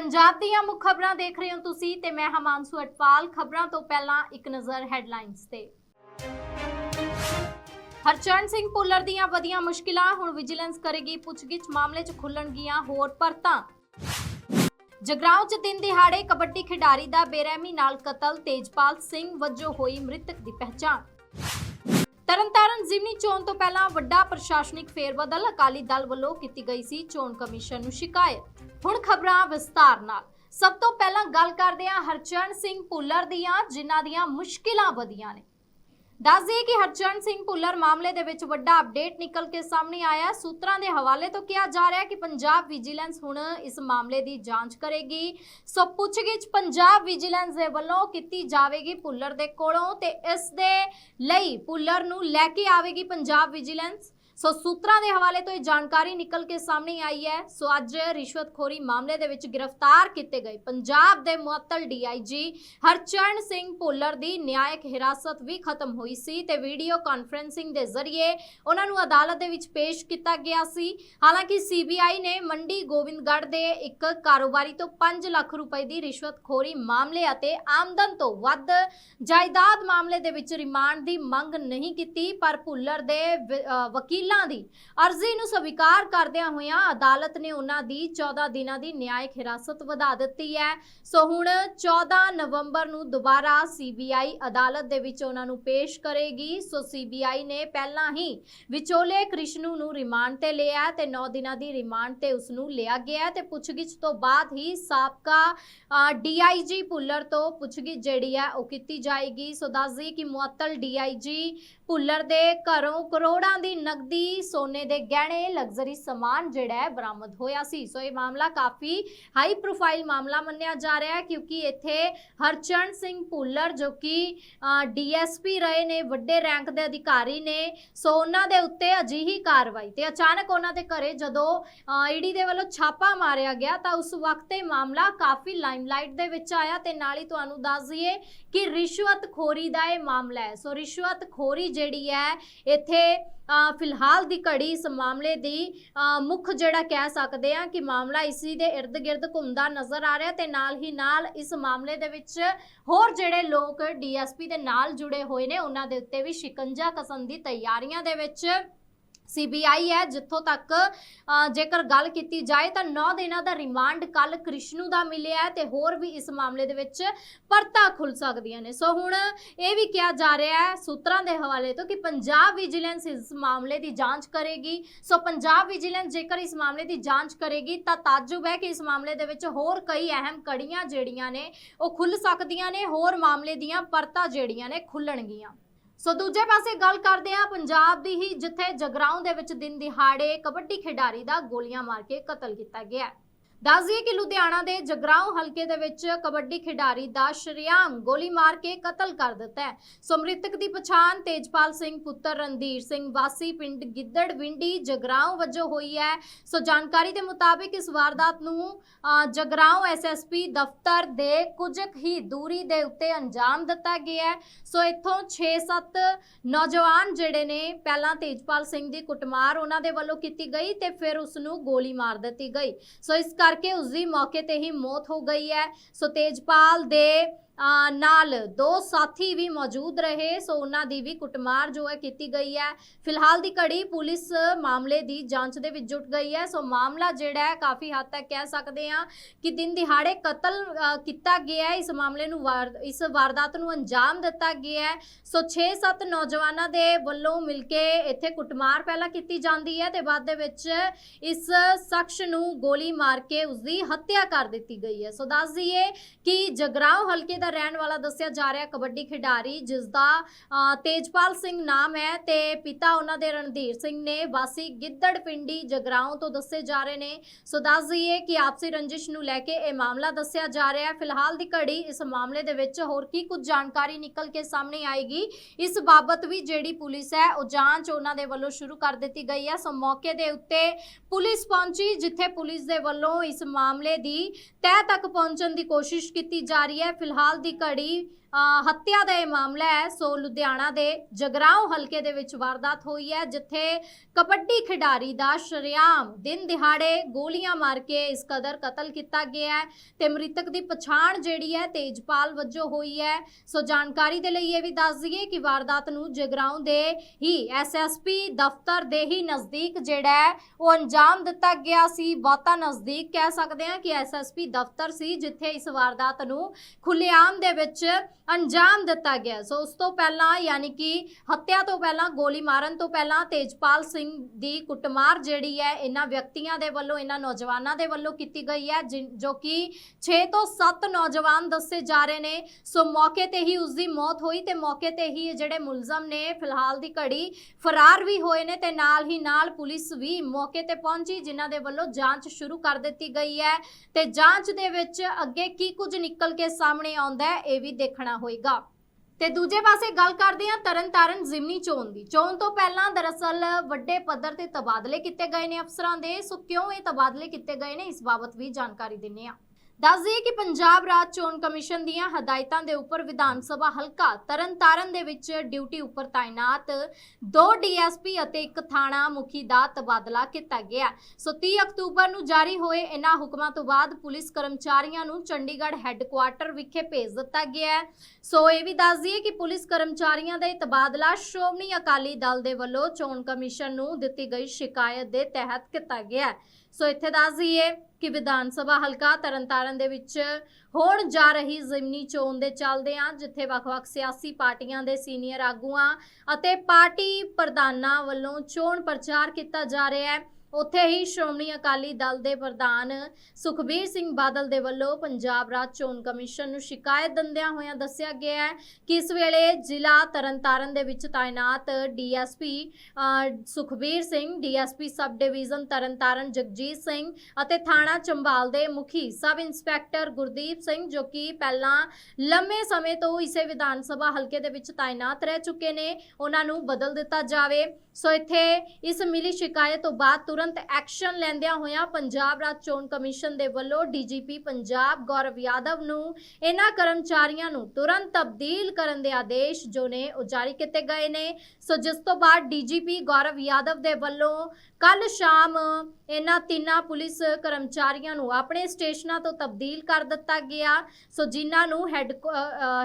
ਪੰਜਾਬ ਦੀਆਂ ਮੁੱਖ ਖਬਰਾਂ ਦੇਖ ਰਹੇ ਹੋ ਤੁਸੀਂ ਤੇ ਮੈਂ ਹਮਾਂਸੂ ਅਟਪਾਲ ਖਬਰਾਂ ਤੋਂ ਪਹਿਲਾਂ ਇੱਕ ਨਜ਼ਰ ਹੈਡਲਾਈਨਸ ਤੇ। ਹਰਚਰਨ ਸਿੰਘ ਪੁੱਲਰ ਦੀਆਂ ਵਧੀਆਂ ਮੁਸ਼ਕਿਲਾਂ, ਹੁਣ ਵਿਜੀਲੈਂਸ ਕਰੇਗੀ ਪੁੱਛਗਿੱਛ, ਮਾਮਲੇ 'ਚ ਖੁੱਲਣਗੀਆਂ ਹੋਰ ਪਰਤਾਂ। ਜਗਰਾਉਂ 'ਚ ਦਿਨ ਦਿਹਾੜੇ ਕਬੱਡੀ ਖਿਡਾਰੀ ਦਾ ਬੇਰਹਿਮੀ ਨਾਲ ਕਤਲ, ਤੇਜਪਾਲ ਸਿੰਘ ਵਜੋਂ ਹੋਈ ਮ੍ਰਿਤਕ ਦੀ ਪਹਿਚਾਣ। ਤਰਨਤਾਰਨ ਜ਼ਿਮਨੀ ਚੋਣ ਤੋਂ ਪਹਿਲਾਂ ਵੱਡਾ ਪ੍ਰਸ਼ਾਸਨਿਕ ਫੇਰਬਦਲ ਅਕਾਲੀ ਦਲ ਵੱਲੋਂ ਕੀਤੀ ਗਈ ਸੀ ਚੋਣ ਕਮਿਸ਼ਨ ਨੂੰ ਸ਼ਿਕਾਇਤ। ਹੁਣ ਖਬਰਾਂ ਵਿਸਤਾਰ ਨਾਲ। ਸਭ ਤੋਂ ਪਹਿਲਾਂ ਗੱਲ ਕਰਦੇ ਹਾਂ ਹਰਚਰਨ ਸਿੰਘ ਭੁੱਲਰ ਦੀਆਂ, ਜਿਨ੍ਹਾਂ ਦੀਆਂ ਮੁਸ਼ਕਿਲਾਂ ਵਧੀਆਂ ਨੇ। ਦੱਸ ਦਈਏ ਕਿ ਹਰਚਰਨ ਸਿੰਘ ਭੁੱਲਰ ਮਾਮਲੇ ਦੇ ਵਿੱਚ ਵੱਡਾ ਅਪਡੇਟ ਨਿਕਲ ਕੇ ਸਾਹਮਣੇ ਆਇਆ ਸੂਤਰਾਂ ਦੇ ਹਵਾਲੇ ਤੋਂ ਕਿਹਾ ਜਾ ਰਿਹਾ ਕਿ ਪੰਜਾਬ ਵਿਜੀਲੈਂਸ ਹੁਣ ਇਸ ਮਾਮਲੇ ਦੀ ਜਾਂਚ ਕਰੇਗੀ। ਸੋ ਪੁੱਛਗਿੱਛ ਪੰਜਾਬ ਵਿਜੀਲੈਂਸ ਦੇ ਵੱਲੋਂ ਕੀਤੀ ਜਾਵੇਗੀ ਭੁੱਲਰ ਦੇ ਕੋਲੋਂ ਤੇ ਇਸ ਦੇ ਲਈ ਭੁੱਲਰ ਨੂੰ ਲੈ ਕੇ ਆਵੇਗੀ ਪੰਜਾਬ ਵਿਜੀਲੈਂਸ ਸੋ ਸੂਤਰਾਂ ਦੇ ਹਵਾਲੇ ਤੋਂ ਇਹ ਜਾਣਕਾਰੀ ਨਿਕਲ ਕੇ ਸਾਹਮਣੇ ਆਈ ਹੈ। ਸੋ ਅੱਜ ਰਿਸ਼ਵਤਖੋਰੀ ਮਾਮਲੇ ਦੇ ਵਿੱਚ ਗ੍ਰਿਫਤਾਰ ਕੀਤੇ ਗਏ ਪੰਜਾਬ ਦੇ ਮੁਅੱਤਲ ਡੀਆਈਜੀ ਹਰਚਰਨ ਸਿੰਘ ਭੁੱਲਰ ਦੀ ਨਿਆਇਕ ਹਿਰਾਸਤ ਵੀ ਖਤਮ ਹੋਈ ਸੀ ਤੇ ਵੀਡੀਓ ਕਾਨਫਰੈਂਸਿੰਗ ਦੇ ਜ਼ਰੀਏ ਉਹਨਾਂ ਨੂੰ ਅਦਾਲਤ ਦੇ ਵਿੱਚ ਪੇਸ਼ ਕੀਤਾ ਗਿਆ ਸੀ। ਹਾਲਾਂਕਿ ਸੀਬੀਆਈ ਨੇ ਮੰਡੀ ਗੋਬਿੰਦਗੜ੍ਹ ਦੇ ਇੱਕ ਕਾਰੋਬਾਰੀ ਤੋਂ 5 ਲੱਖ ਰੁਪਏ ਦੀ ਰਿਸ਼ਵਤਖੋਰੀ ਮਾਮਲੇ ਅਤੇ ਆਮਦਨ ਤੋਂ ਵੱਧ ਜਾਇਦਾਦ ਮਾਮਲੇ ਦੇ ਵਿੱਚ ਰਿਮਾਂਡ ਦੀ ਮੰਗ ਨਹੀਂ ਕੀਤੀ, ਪਰ ਭੁੱਲਰ ਦੇ ਵ- ਅ, ਦੀ। ਅਰਜ਼ੀ ਨੂੰ ਸਵੀਕਾਰ ਕਰਦਿਆਂ ਹੋਇਆਂ ਅਦਾਲਤ ਨੇ ਉਹਨਾਂ ਦੀ 14 ਦਿਨਾਂ ਦੀ ਨਿਆਇਕ ਹਿਰਾਸਤ ਵਧਾ ਦਿੱਤੀ ਹੈ। ਸੋ ਹੁਣ 14 ਨਵੰਬਰ ਨੂੰ ਦੁਬਾਰਾ ਸੀਬੀਆਈ ਅਦਾਲਤ ਦੇ ਵਿੱਚ ਉਹਨਾਂ ਨੂੰ ਪੇਸ਼ ਕਰੇਗੀ। ਸੋ ਸੀਬੀਆਈ ਨੇ ਪਹਿਲਾਂ ਹੀ ਵਿਚੋਲੇ ਕ੍ਰਿਸ਼ਨੂ ਨੂੰ ਰਿਮਾਂਡ ਤੇ ਲਿਆ ਤੇ 9 ਦਿਨਾਂ ਦੀ ਰਿਮਾਂਡ ਤੇ ਉਸ ਨੂੰ ਲਿਆ ਗਿਆ ਤੇ ਪੁੱਛਗਿੱਛ ਤੋਂ ਬਾਅਦ ਹੀ ਸਾਬਕਾ ਡੀਆਈਜੀ ਭੁੱਲਰ ਤੋਂ ਪੁੱਛਗਿੱਛ ਜਿਹੜੀ ਹੈ ਉਹ ਕੀਤੀ ਜਾਏਗੀ। ਸੋ ਦੱਸ ਦਈਏ ਕਿ ਮੁਅੱਤਲ ਡੀਆਈਜੀ ਭੁੱਲਰ ਦੇ ਘਰੋਂ ਕਰੋੜਾਂ ਦੀ ਨਕਦੀ ਸੋਨੇ ਦੇ ਗਹਿਣੇ ਲਗਜ਼ਰੀ ਸਮਾਨ ਜਿਹੜਾ ਹੈ ਬਰਾਮਦ ਹੋਇਆ ਸੀ। ਸੋ ਇਹ ਮਾਮਲਾ ਕਾਫੀ ਹਾਈ ਪ੍ਰੋਫਾਈਲ ਮਾਮਲਾ ਮੰਨਿਆ ਜਾ ਰਿਹਾ ਹੈ ਕਿਉਂਕਿ ਇੱਥੇ ਹਰਚਰਨ ਸਿੰਘ ਭੁੱਲਰ ਜੋ ਕਿ ਡੀਐਸਪੀ ਰਹੇ ਨੇ, ਵੱਡੇ ਰੈਂਕ ਦੇ ਅਧਿਕਾਰੀ ਨੇ, ਸੋ ਉਹਨਾਂ ਦੇ ਉੱਤੇ ਅਜਿਹੀ ਕਾਰਵਾਈ ਤੇ ਅਚਾਨਕ ਉਹਨਾਂ ਦੇ ਘਰੇ ਜਦੋਂ ਈਡੀ ਦੇ ਵੱਲੋਂ ਛਾਪਾ ਮਾਰਿਆ ਗਿਆ ਤਾਂ ਉਸ ਵਕਤ ਇਹ ਮਾਮਲਾ ਕਾਫੀ ਲਾਈਮਲਾਈਟ ਦੇ ਵਿੱਚ ਆਇਆ ਤੇ ਨਾਲ ਹੀ ਤੁਹਾਨੂੰ ਦੱਸ ਦਈਏ ਕਿ ਰਿਸ਼ਵਤਖੋਰੀ ਦਾ ਇਹ ਮਾਮਲਾ ਹੈ। ਸੋ ਰਿਸ਼ਵਤਖੋਰੀ ਜਿਹੜੀ ਹੈ, ਇੱਥੇ ਫਿਲਹਾਲ ਦੀ ਘੜੀ ਇਸ ਮਾਮਲੇ ਦੀ ਮੁੱਖ ਜਿਹੜਾ ਕਹਿ ਸਕਦੇ ਆ ਕਿ ਮਾਮਲਾ ਇਸੀ ਦੇ ird ਗਿਰਦ ਘੁੰਮਦਾ ਨਜ਼ਰ ਆ ਰਿਹਾ ਤੇ ਨਾਲ ਹੀ ਨਾਲ ਇਸ ਮਾਮਲੇ ਦੇ ਵਿੱਚ ਹੋਰ ਜਿਹੜੇ ਲੋਕ ਡੀਐਸਪੀ ਦੇ ਨਾਲ ਜੁੜੇ ਹੋਏ ਨੇ, ਉਹਨਾਂ ਦੇ ਉੱਤੇ ਵੀ ਸ਼ਿਕੰਜਾ ਕਸਣ ਦੀ ਤਿਆਰੀਆਂ ਦੇ ਵਿੱਚ ਸੀਬੀਆਈ ਹੈ, ਜਿੱਥੋਂ ਤੱਕ ਜੇਕਰ ਗੱਲ ਕੀਤੀ ਜਾਏ ਤਾਂ 9 ਦਿਨਾਂ ਦਾ ਰਿਮਾਂਡ ਕੱਲ ਕ੍ਰਿਸ਼ਨੂ ਦਾ ਮਿਲਿਆ ਹੈ ਤੇ ਹੋਰ ਵੀ ਇਸ ਮਾਮਲੇ ਦੇ ਵਿੱਚ ਪਰਤਾ ਖੁੱਲ ਸਕਦੀਆਂ ਨੇ। ਸੋ ਹੁਣ ਇਹ ਵੀ ਕਿਹਾ ਜਾ ਰਿਹਾ ਹੈ ਸੂਤਰਾਂ ਦੇ ਹਵਾਲੇ ਤੋਂ ਕਿ ਪੰਜਾਬ ਵਿਜੀਲੈਂਸ ਇਸ ਮਾਮਲੇ ਦੀ ਜਾਂਚ ਕਰੇਗੀ। ਸੋ ਪੰਜਾਬ ਵਿਜੀਲੈਂਸ ਜੇਕਰ ਇਸ ਮਾਮਲੇ ਦੀ ਜਾਂਚ ਕਰੇਗੀ ਤਾਂ ਤਾਜੁਬ ਹੈ ਕਿ ਇਸ ਮਾਮਲੇ ਦੇ ਵਿੱਚ ਹੋਰ ਕਈ ਅਹਿਮ ਕੜੀਆਂ ਜਿਹੜੀਆਂ ਨੇ ਉਹ ਖੁੱਲ ਸਕਦੀਆਂ ਨੇ, ਹੋਰ ਮਾਮਲੇ ਦੀਆਂ ਪਰਤਾਂ ਜਿਹੜੀਆਂ ਨੇ ਖੁੱਲਣਗੀਆਂ ਸੋ ਦੂਜੇ ਪਾਸੇ ਗੱਲ ਕਰਦੇ ਹਾਂ ਪੰਜਾਬ ਦੀ ਹੀ, ਜਿੱਥੇ ਜਗਰਾਉਂ ਦੇ ਵਿੱਚ ਦਿਨ ਦਿਹਾੜੇ ਕਬੱਡੀ ਖਿਡਾਰੀ ਦਾ ਗੋਲੀਆਂ ਮਾਰ ਕੇ ਕਤਲ ਕੀਤਾ ਗਿਆ ਦੱਸ ਦਈਏ ਕਿ ਲੁਧਿਆਣਾ ਦੇ ਜਗਰਾਉਂ ਹਲਕੇ ਦੇ ਵਿੱਚ ਕਬੱਡੀ ਖਿਡਾਰੀ ਦਾ ਸ਼ਰੇਆਮ ਗੋਲੀ ਮਾਰ ਕੇ ਕਤਲ ਕਰ ਦਿੱਤਾ ਹੈ। ਸੋ ਮ੍ਰਿਤਕ ਦੀ ਪਛਾਣ ਤੇਜਪਾਲ ਸਿੰਘ ਪੁੱਤਰ ਰਣਧੀਰ ਸਿੰਘ ਵਾਸੀ ਪਿੰਡ ਗਿੱਦੜ ਵਿੰਡੀ ਜਗਰਾਉਂ ਵਜੋਂ ਹੋਈ ਹੈ। ਸੋ ਜਾਣਕਾਰੀ ਦੇ ਮੁਤਾਬਿਕ ਇਸ ਵਾਰਦਾਤ ਨੂੰ ਅ, ਜਗਰਾਉਂ ਐਸਐਸਪੀ ਦਫ਼ਤਰ ਦੇ ਕੁਝ ਕੁ ਹੀ ਦੂਰੀ ਦੇ ਉੱਤੇ ਅੰਜਾਮ ਦਿੱਤਾ ਗਿਆ ਹੈ। ਸੋ ਇੱਥੋਂ 6-7 ਨੌਜਵਾਨ ਜਿਹੜੇ ਨੇ ਪਹਿਲਾਂ ਤੇਜਪਾਲ ਸਿੰਘ ਦੀ ਕੁੱਟਮਾਰ ਉਹਨਾਂ ਦੇ ਵੱਲੋਂ ਕੀਤੀ ਗਈ ਤੇ ਫਿਰ ਉਸ ਨੂੰ ਗੋਲੀ ਮਾਰ ਦਿੱਤੀ ਗਈ। ਸੋ ਇਸ ਕਰਕੇ ਉਸ ਦੀ ਮੌਕੇ ਤੇ ਹੀ ਮੌਤ ਹੋ ਗਈ ਹੈ। ਸੋ ਤੇਜਪਾਲ ਦੇ ਨਾਲ ਦੋ ਸਾਥੀ ਵੀ ਮੌਜੂਦ ਰਹੇ, ਸੋ ਉਹਨਾਂ ਦੀ ਵੀ ਕੁੱਟਮਾਰ ਜੋ ਹੈ ਕੀਤੀ ਗਈ ਹੈ। ਫਿਲਹਾਲ ਦੀ ਘੜੀ ਪੁਲਿਸ ਮਾਮਲੇ ਦੀ ਜਾਂਚ ਦੇ ਵਿੱਚ ਜੁਟ ਗਈ ਹੈ। ਸੋ ਮਾਮਲਾ ਜਿਹੜਾ ਹੈ, ਕਾਫੀ ਹੱਦ ਤੱਕ ਕਹਿ ਸਕਦੇ ਹਾਂ ਕਿ ਦਿਨ ਦਿਹਾੜੇ ਕਤਲ ਕੀਤਾ ਗਿਆ ਹੈ। ਇਸ ਮਾਮਲੇ ਨੂੰ ਵਾਰ, ਇਸ ਵਾਰਦਾਤ ਨੂੰ ਅੰਜਾਮ ਦਿੱਤਾ ਗਿਆ ਹੈ। ਸੋ 6-7 ਨੌਜਵਾਨਾਂ ਦੇ ਵੱਲੋਂ ਮਿਲ ਕੇ ਇੱਥੇ ਕੁੱਟਮਾਰ ਪਹਿਲਾਂ ਕੀਤੀ ਜਾਂਦੀ ਹੈ ਤੇ ਬਾਅਦ ਦੇ ਵਿੱਚ ਇਸ ਸ਼ਖਸ ਨੂੰ ਗੋਲੀ ਮਾਰ ਕੇ ਉਸ ਦੀ ਹੱਤਿਆ ਕਰ ਦਿੱਤੀ ਗਈ ਹੈ। ਸੋ ਦੱਸ ਦਈਏ ਕਿ ਜਗਰਾਓ ਹਲਕੇ ਦਾ ਰਹਿਣ ਵਾਲਾ ਦੱਸਿਆ ਜਾ ਰਿਹਾ ਕਬੱਡੀ ਖਿਡਾਰੀ ਜਿਸ ਦਾ ਤੇਜਪਾਲ ਸਿੰਘ ਨਾਮ ਹੈ ਤੇ ਪਿਤਾ ਉਹਨਾਂ ਦੇ ਰਣਧੀਰ ਸਿੰਘ ਨੇ, ਵਾਸੀ ਗਿੱਦੜ ਪਿੰਡੀ ਜਗਰਾਉਂ ਤੋਂ ਦੱਸੇ ਜਾ ਰਹੇ ਨੇ। ਸੋ ਦੱਸ ਦਈਏ ਕਿ ਆਪਸੀ ਰੰਜਿਸ਼ ਨੂੰ ਲੈ ਕੇ ਇਹ ਮਾਮਲਾ ਦੱਸਿਆ ਜਾ ਰਿਹਾ ਹੈ। ਫਿਲਹਾਲ ਦੀ ਘੜੀ ਇਸ ਮਾਮਲੇ ਦੇ ਵਿੱਚ ਹੋਰ ਕੀ ਕੁਝ ਜਾਣਕਾਰੀ ਨਿਕਲ ਕੇ ਸਾਹਮਣੇ ਆਏਗੀ, ਇਸ ਬਾਬਤ ਵੀ ਜਿਹੜੀ ਪੁਲਿਸ ਹੈ, ਉਹ ਜਾਂਚ ਉਹਨਾਂ ਦੇ ਵੱਲੋਂ ਸ਼ੁਰੂ ਕਰ ਦਿੱਤੀ ਗਈ ਹੈ। ਸੋ ਮੌਕੇ ਦੇ ਉੱਤੇ ਪੁਲਿਸ ਪਹੁੰਚੀ, ਜਿੱਥੇ ਪੁਲਿਸ ਦੇ ਵੱਲੋਂ ਇਸ ਮਾਮਲੇ ਦੀ ਤਹਿ ਤੱਕ ਪਹੁੰਚਣ ਦੀ ਕੋਸ਼ਿਸ਼ ਕੀਤੀ ਜਾ ਰਹੀ ਹੈ। ਫਿਲਹਾਲ ਦੀ ਘੜੀ ਹੱਤਿਆ ਦਾ ਇਹ ਮਾਮਲਾ ਹੈ। ਸੋ ਲੁਧਿਆਣਾ ਦੇ ਜਗਰਾਉਂ ਹਲਕੇ ਦੇ ਵਿੱਚ ਵਾਰਦਾਤ ਹੋਈ ਹੈ, ਜਿੱਥੇ ਕਬੱਡੀ ਖਿਡਾਰੀ ਦਾ ਸ਼ਰੇਆਮ ਦਿਨ ਦਿਹਾੜੇ ਗੋਲੀਆਂ ਮਾਰ ਕੇ ਇਸ ਕਦਰ ਕਤਲ ਕੀਤਾ ਗਿਆ ਹੈ ਤੇ ਮ੍ਰਿਤਕ ਦੀ ਪਛਾਣ ਜਿਹੜੀ ਹੈ ਤੇਜਪਾਲ ਵਜੋਂ ਹੋਈ ਹੈ। ਸੋ ਜਾਣਕਾਰੀ ਦੇ ਲਈ ਇਹ ਵੀ ਦੱਸ ਦਈਏ ਕਿ ਵਾਰਦਾਤ ਨੂੰ ਜਗਰਾਉਂ ਦੇ ਹੀ ਐਸਐਸਪੀ ਦਫ਼ਤਰ ਦੇ ਹੀ ਨਜ਼ਦੀਕ ਜਿਹੜਾ ਹੈ, ਉਹ ਅੰਜਾਮ ਦਿੱਤਾ ਗਿਆ ਸੀ। ਬਹੁਤਾ ਨਜ਼ਦੀਕ ਕਹਿ ਸਕਦੇ ਹਾਂ ਕਿ ਐਸਐਸਪੀ ਦਫ਼ਤਰ ਸੀ, ਜਿੱਥੇ ਇਸ ਵਾਰਦਾਤ ਨੂੰ ਖੁੱਲੇਆਮ ਦੇ ਵਿੱਚ ਅੰਜਾਮ ਦਿੱਤਾ ਗਿਆ। ਸੋ ਉਸ ਤੋਂ ਪਹਿਲਾਂ, ਯਾਨੀ ਕਿ ਹੱਤਿਆ ਤੋਂ ਪਹਿਲਾਂ, ਗੋਲੀ ਮਾਰਨ ਤੋਂ ਪਹਿਲਾਂ ਤੇਜਪਾਲ ਸਿੰਘ ਦੀ ਕੁੱਟਮਾਰ ਜਿਹੜੀ ਹੈ, ਇਹਨਾਂ ਵਿਅਕਤੀਆਂ ਦੇ ਵੱਲੋਂ, ਇਹਨਾਂ ਨੌਜਵਾਨਾਂ ਦੇ ਵੱਲੋਂ ਕੀਤੀ ਗਈ ਹੈ, ਜਿਨ- ਜੋ ਕਿ 6 ਤੋਂ 7 ਨੌਜਵਾਨ ਦੱਸੇ ਜਾ ਰਹੇ ਨੇ। ਸੋ ਮੌਕੇ ਤੇ ਹੀ ਉਸ ਦੀ ਮੌਤ ਹੋਈ ਤੇ ਮੌਕੇ ਤੇ ਹੀ ਇਹ ਜਿਹੜੇ ਮੁਲਜ਼ਮ ਨੇ, ਫਿਲਹਾਲ ਦੀ ਘੜੀ ਫਰਾਰ ਵੀ ਹੋਏ ਨੇ ਤੇ ਨਾਲ ਹੀ ਨਾਲ ਪੁਲਿਸ ਵੀ ਮੌਕੇ ਤੇ ਪਹੁੰਚੀ, ਜਿਨ੍ਹਾਂ ਦੇ ਵੱਲੋਂ ਜਾਂਚ ਸ਼ੁਰੂ ਕਰ ਦਿੱਤੀ ਗਈ ਹੈ। ਤੇ ਜਾਂਚ ਦੇ ਵਿੱਚ ਅੱਗੇ ਕੀ ਕੁਝ ਨਿਕਲ ਕੇ ਸਾਹਮਣੇ ਆਉਂਦਾ ਹੈ, ਇਹ ਵੀ ਦੇਖਣਾ ਹੋਏਗਾ। ਤੇ ਦੂਜੇ ਪਾਸੇ ਗੱਲ ਕਰਦੇ ਹਾਂ ਤਰਨਤਾਰਨ ਜ਼ਿਮਨੀ ਚੋਣ ਦੀ। ਚੋਣ ਤੋਂ ਪਹਿਲਾਂ ਦਰਅਸਲ ਵੱਡੇ ਪੱਧਰ ਤੇ ਤਬਾਦਲੇ ਕੀਤੇ ਗਏ ਨੇ ਅਫਸਰਾਂ ਦੇ। ਸੋ ਕਿਉਂ ਇਹ ਤਬਾਦਲੇ ਕੀਤੇ ਗਏ ਨੇ, ਇਸ ਬਾਬਤ ਵੀ ਜਾਣਕਾਰੀ ਦਿੰਨੇ ਆ ਦੱਸ ਦਈਏ ਕਿ ਪੰਜਾਬ ਰਾਜ ਚੋਣ ਕਮਿਸ਼ਨ ਦੀਆਂ ਹਦਾਇਤਾਂ ਦੇ ਉੱਪਰ ਵਿਧਾਨ ਸਭਾ ਹਲਕਾ ਤਰਨਤਾਰਨ ਦੇ ਵਿੱਚ ਡਿਊਟੀ ਉੱਪਰ ਤਾਇਨਾਤ ਦੋ ਡੀਐਸਪੀ ਅਤੇ ਇੱਕ ਥਾਣਾ ਮੁਖੀ ਦਾ ਤਬਾਦਲਾ ਕੀਤਾ ਗਿਆ। ਸੋ 30 ਅਕਤੂਬਰ ਨੂੰ ਜਾਰੀ ਹੋਏ ਇਹਨਾਂ ਹੁਕਮਾਂ ਤੋਂ ਬਾਅਦ ਪੁਲਿਸ ਕਰਮਚਾਰੀਆਂ ਨੂੰ ਚੰਡੀਗੜ੍ਹ ਹੈੱਡਕੁਆਰਟਰ ਵਿਖੇ ਭੇਜ ਦਿੱਤਾ ਗਿਆ ਹੈ। ਸੋ ਇਹ ਵੀ ਦੱਸ ਦਈਏ ਕਿ ਪੁਲਿਸ ਕਰਮਚਾਰੀਆਂ ਦਾ ਇਹ ਤਬਾਦਲਾ ਸ਼੍ਰੋਮਣੀ ਅਕਾਲੀ ਦਲ ਦੇ ਵੱਲੋਂ ਚੋਣ ਕਮਿਸ਼ਨ ਨੂੰ ਦਿੱਤੀ ਗਈ ਸ਼ਿਕਾਇਤ ਦੇ ਤਹਿਤ ਕੀਤਾ ਗਿਆ ਹੈ। ਸੋ ਇੱਥੇ ਦੱਸ ਦਈਏ ਕਿ ਵਿਧਾਨ ਸਭਾ ਹਲਕਾ ਤਰਨਤਾਰਨ ਦੇ ਵਿੱਚ ਹੋਣ ਜਾ ਰਹੀ ਜ਼ਿਮਨੀ ਚੋਣ ਦੇ ਚੱਲਦਿਆਂ ਜਿੱਥੇ ਵੱਖ-ਵੱਖ ਸਿਆਸੀ ਪਾਰਟੀਆਂ ਦੇ ਸੀਨੀਅਰ ਆਗੂਆਂ ਅਤੇ ਪਾਰਟੀ ਪ੍ਰਧਾਨਾਂ ਵੱਲੋਂ ਚੋਣ ਪ੍ਰਚਾਰ ਕੀਤਾ ਜਾ ਰਿਹਾ ਹੈ। ਉੱਥੇ ਹੀ ਸ਼੍ਰੋਮਣੀ ਅਕਾਲੀ ਦਲ ਦੇ ਪ੍ਰਧਾਨ ਸੁਖਬੀਰ ਸਿੰਘ ਬਾਦਲ ਦੇ ਵੱਲੋਂ ਪੰਜਾਬ ਰਾਜ ਚੋਣ ਕਮਿਸ਼ਨ ਨੂੰ ਸ਼ਿਕਾਇਤ ਦਿੰਦਿਆਂ ਹੋਇਆਂ ਦੱਸਿਆ ਗਿਆ ਹੈ ਕਿ ਇਸ ਵੇਲੇ ਜ਼ਿਲ੍ਹਾ ਤਰਨਤਾਰਨ ਦੇ ਵਿੱਚ ਤਾਇਨਾਤ DSP Sukhbir Singh, DSP sub division Tarn Taran Jagjit Singh ਅਤੇ ਥਾਣਾ ਚੰਬਾਲ ਦੇ ਮੁਖੀ ਸਬ ਇੰਸਪੈਕਟਰ ਗੁਰਦੀਪ ਸਿੰਘ ਜੋ ਕਿ ਪਹਿਲਾਂ ਲੰਮੇ ਸਮੇਂ ਤੋਂ ਇਸੇ ਵਿਧਾਨ ਸਭਾ ਹਲਕੇ ਦੇ ਵਿੱਚ ਤਾਇਨਾਤ ਰਹਿ ਚੁੱਕੇ ਨੇ, ਉਹਨਾਂ ਨੂੰ ਬਦਲ ਦਿੱਤਾ ਜਾਵੇ। ਸੋ ਇੱਥੇ ਇਸ ਮਿਲੀ ਸ਼ਿਕਾਇਤ ਤੋਂ ਬਾਅਦ ਤੁਰੰਤ ਐਕਸ਼ਨ ਲੈਂਦਿਆਂ ਹੋਇਆਂ ਪੰਜਾਬ ਰਾਜ ਚੋਣ ਕਮਿਸ਼ਨ ਦੇ ਵੱਲੋਂ ਡੀਜੀਪੀ ਪੰਜਾਬ ਗੌਰਵ ਯਾਦਵ ਨੂੰ ਇਹਨਾਂ ਕਰਮਚਾਰੀਆਂ ਨੂੰ ਤੁਰੰਤ ਤਬਦੀਲ ਕਰਨ ਦੇ ਆਦੇਸ਼ ਜੋ ਨੇ ਉਹ ਜਾਰੀ ਕੀਤੇ ਗਏ ਨੇ। ਸੋ ਜਿਸ ਤੋਂ ਬਾਅਦ ਡੀਜੀਪੀ ਗੌਰਵ ਯਾਦਵ ਦੇ ਵੱਲੋਂ ਕੱਲ ਸ਼ਾਮ ਇਹਨਾਂ ਤਿੰਨਾਂ ਪੁਲਿਸ ਕਰਮਚਾਰੀਆਂ ਨੂੰ ਆਪਣੇ ਸਟੇਸ਼ਨਾਂ ਤੋਂ ਤਬਦੀਲ ਕਰ ਦਿੱਤਾ ਗਿਆ। ਸੋ ਜਿਨ੍ਹਾਂ ਨੂੰ ਹੈੱਡ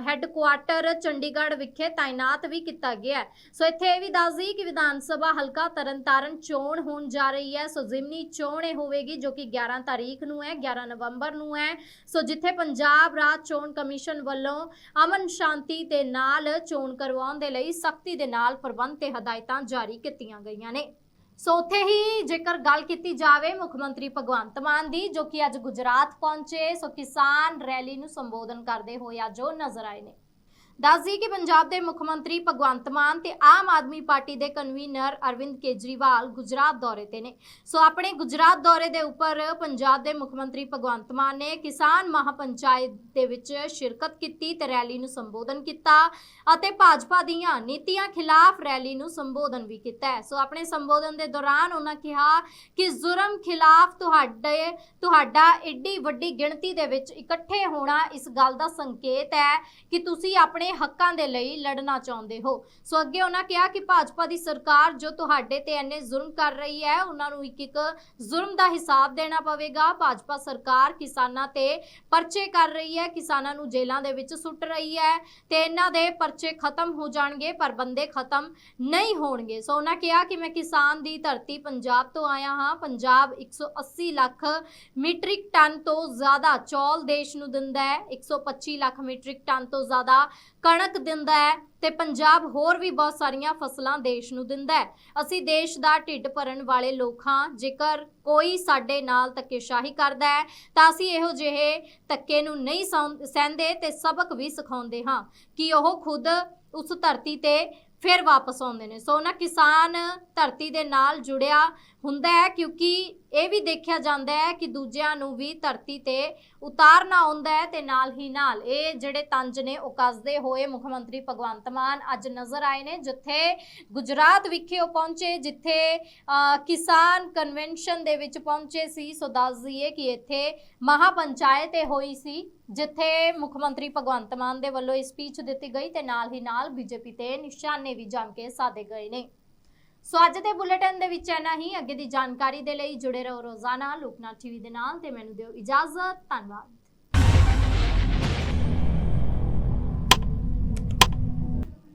ਹੈੱਡਕੁਆਰਟਰ ਚੰਡੀਗੜ੍ਹ ਵਿਖੇ ਤਾਇਨਾਤ ਵੀ ਕੀਤਾ ਗਿਆ। ਸੋ ਇੱਥੇ ਇਹ ਵੀ ਦੱਸ ਦਈਏ ਕਿ ਵਿਧਾਨ ਸਭਾ ਹਲਕਾ ਤਰਨਤਾਰਨ ਚੋਣ ਹੋਣ ਜਾ ਰਹੀ ਹੈ। ਸੋ ਜ਼ਿਮਨੀ ਚੋਣ ਇਹ ਹੋਵੇਗੀ ਜੋ ਕਿ 11 ਤਾਰੀਖ ਨੂੰ ਹੈ 11 ਨਵੰਬਰ ਨੂੰ ਹੈ। ਸੋ ਜਿੱਥੇ ਪੰਜਾਬ ਰਾਜ ਚੋਣ ਕਮਿਸ਼ਨ ਵੱਲੋਂ ਅਮਨ ਸ਼ਾਂਤੀ ਦੇ ਨਾਲ ਚੋਣ ਕਰਵਾਉਣ ਦੇ ਲਈ ਸਖਤੀ ਦੇ ਨਾਲ ਪ੍ਰਬੰਧ ਤੇ ਹਦਾਇਤਾਂ ਜਾਰੀ ਕੀਤੀਆਂ ਗਈਆਂ ਨੇ। ਸੋ ਉੱਥੇ ਹੀ ਜੇਕਰ ਗੱਲ ਕੀਤੀ ਜਾਵੇ ਮੁੱਖ ਮੰਤਰੀ ਭਗਵੰਤ ਮਾਨ ਦੀ, ਜੋ ਕਿ ਅੱਜ ਗੁਜਰਾਤ ਪਹੁੰਚੇ, ਸੋ ਕਿਸਾਨ ਰੈਲੀ ਨੂੰ ਸੰਬੋਧਨ ਕਰਦੇ ਹੋਏ ਅੱਜ ਉਹ ਨਜ਼ਰ ਆਏ ਨੇ। ਦੱਸ ਦਈਏ ਕਿ ਪੰਜਾਬ ਦੇ ਮੁੱਖ ਮੰਤਰੀ ਭਗਵੰਤ ਮਾਨ ਤੇ ਆਮ ਆਦਮੀ ਪਾਰਟੀ ਦੇ ਕਨਵੀਨਰ ਅਰਵਿੰਦ ਕੇਜਰੀਵਾਲ ਗੁਜਰਾਤ ਦੌਰੇ ਤੇ ਨੇ। ਸੋ ਆਪਣੇ ਗੁਜਰਾਤ ਦੌਰੇ ਦੇ ਉੱਪਰ ਪੰਜਾਬ ਦੇ ਮੁੱਖ ਮੰਤਰੀ ਭਗਵੰਤ ਮਾਨ ਨੇ ਕਿਸਾਨ ਮਹਾਪੰਚਾਇਤ ਦੇ ਵਿੱਚ ਸ਼ਿਰਕਤ ਕੀਤੀ ਤੇ ਰੈਲੀ ਨੂੰ ਸੰਬੋਧਨ ਕੀਤਾ ਅਤੇ ਭਾਜਪਾ ਦੀਆਂ ਨੀਤੀਆਂ ਖਿਲਾਫ ਰੈਲੀ ਨੂੰ ਸੰਬੋਧਨ ਵੀ ਕੀਤਾ ਹੈ। ਸੋ ਆਪਣੇ ਸੰਬੋਧਨ ਦੇ ਦੌਰਾਨ ਉਹਨਾਂ ਕਿਹਾ ਕਿ ਜ਼ੁਰਮ ਖਿਲਾਫ ਤੁਹਾਡੇ, ਤੁਹਾਡਾ ਏਡੀ ਵੱਡੀ ਗਿਣਤੀ ਦੇ ਵਿੱਚ ਇਕੱਠੇ ਹੋਣਾ ਇਸ ਗੱਲ ਦਾ ਸੰਕੇਤ ਹੈ ਕਿ ਤੁਸੀਂ ਆਪਣੇ ਹੱਕਾਂ ਦੇ ਲਈ ਲੜਨਾ ਚਾਹੁੰਦੇ ਹੋ। ਸੋ ਅੱਗੇ ਉਹਨਾਂ ਕਿਹਾ ਕਿ ਭਾਜਪਾ ਦੀ ਸਰਕਾਰ ਜੋ ਤੁਹਾਡੇ ਤੇ ਇੰਨੇ ਜ਼ੁਲਮ ਕਰ ਰਹੀ ਹੈ, ਉਹਨਾਂ ਨੂੰ ਇੱਕ ਇੱਕ ਜ਼ੁਲਮ ਦਾ ਹਿਸਾਬ ਦੇਣਾ ਪਵੇਗਾ। ਭਾਜਪਾ ਸਰਕਾਰ ਕਿਸਾਨਾਂ ਤੇ ਪਰਚੇ ਕਰ ਰਹੀ ਹੈ, ਕਿਸਾਨਾਂ ਨੂੰ ਜੇਲ੍ਹਾਂ ਦੇ ਵਿੱਚ ਸੁੱਟ ਰਹੀ ਹੈ ਤੇ ਇਹਨਾਂ ਦੇ ਪਰਚੇ ਖਤਮ ਹੋ ਜਾਣਗੇ, ਪਰ ਬੰਦੇ ਖਤਮ ਨਹੀਂ ਹੋਣਗੇ। ਸੋ ਉਹਨਾਂ ਕਿਹਾ ਕਿ ਮੈਂ ਕਿਸਾਨ ਦੀ ਧਰਤੀ ਪੰਜਾਬ ਤੋਂ ਆਇਆ ਹਾਂ। ਪੰਜਾਬ 180 ਲੱਖ ਮੀਟ੍ਰਿਕ ਟਨ ਤੋਂ ਜ਼ਿਆਦਾ ਚੌਲ ਦੇਸ਼ ਨੂੰ ਦਿੰਦਾ ਹੈ। 125 ਲੱਖ ਮੀਟ੍ਰਿਕ ਟਨ ਤੋਂ ਜ਼ਿਆਦਾ ਕਣਕ ਦਿੰਦਾ ਹੈ ਤੇ ਪੰਜਾਬ ਹੋਰ ਵੀ ਬਹੁਤ ਸਾਰੀਆਂ ਫਸਲਾਂ ਦੇਸ਼ ਨੂੰ ਦਿੰਦਾ ਹੈ। ਅਸੀਂ ਦੇਸ਼ ਦਾ ਢਿੱਡ ਭਰਨ ਵਾਲੇ ਲੋਕ ਹਾਂ ਜੇਕਰ ਕੋਈ ਸਾਡੇ ਨਾਲ ਧੱਕੇਸ਼ਾਹੀ ਕਰਦਾ ਹੈ, ਤਾਂ ਅਸੀਂ ਇਹੋ ਜਿਹੇ ਧੱਕੇ ਨੂੰ ਨਹੀਂ ਸੌਂ- ਸਹਿੰਦੇ ਤੇ ਸਬਕ ਵੀ ਸਿਖਾਉਂਦੇ ਹਾਂ ਕਿ ਉਹ ਖੁਦ ਉਸ ਧਰਤੀ ਤੇ ਫਿਰ ਵਾਪਸ ਆਉਂਦੇ ਨੇ। ਸੋ ਉਹਨਾਂ ਕਿਸਾਨ ਧਰਤੀ ਦੇ ਨਾਲ ਜੁੜਿਆ ਹੁੰਦਾ ਹੈ ਕਿਉਂਕਿ ਇਹ ਵੀ ਦੇਖਿਆ ਜਾਂਦਾ ਹੈ ਕਿ ਦੂਜਿਆਂ ਨੂੰ ਵੀ ਧਰਤੀ ਤੇ ਉਤਾਰਨਾ ਹੁੰਦਾ ਹੈ ਤੇ ਨਾਲ ਹੀ ਨਾਲ ਇਹ ਜਿਹੜੇ ਤੰਜ ਨੇ ਉਹ ਕੱਸਦੇ ਹੋਏ ਮੁੱਖ ਮੰਤਰੀ ਭਗਵੰਤ ਮਾਨ ਅੱਜ ਨਜ਼ਰ ਆਏ ਨੇ, ਜਿੱਥੇ ਗੁਜਰਾਤ ਵਿਖੇ ਉਹ ਪਹੁੰਚੇ, ਜਿੱਥੇ ਕਿਸਾਨ ਕਨਵੈਨਸ਼ਨ ਦੇ ਵਿੱਚ ਪਹੁੰਚੇ ਸੀ। ਸੋ ਦੱਸ ਦਈਏ ਕਿ ਇੱਥੇ ਮਹਾ ਪੰਚਾਇਤ ਹੋਈ ਸੀ, ਜਿੱਥੇ ਮੁੱਖ ਮੰਤਰੀ ਭਗਵੰਤ ਮਾਨ ਦੇ ਵੱਲੋਂ ਇਹ ਸਪੀਚ ਦਿੱਤੀ ਗਈ ਤੇ ਨਾਲ ਹੀ ਨਾਲ ਬੀਜੇਪੀ ਤੇ ਨਿਸ਼ਾਨੇ ਵੀ ਜੰਮ ਕੇ ਸਾਧੇ ਗਏ ਨੇ। ਸੋ ਅੱਜ ਦੇ ਬੁਲੇਟਿਨ ਦੇ ਵਿੱਚ ਇੰਨਾ ਹੀ। ਅੱਗੇ ਦੀ ਜਾਣਕਾਰੀ ਦੇ ਲਈ ਜੁੜੇ ਰਹੋ ਰੋਜ਼ਾਨਾ। ਲੋਕਨਾਥ ਟੀਵੀ ਦੇ ਨਾਲ ਤੇ ਮੈਨੂੰ ਦਿਓ ਇਜਾਜ਼ਤ। ਧੰਨਵਾਦ।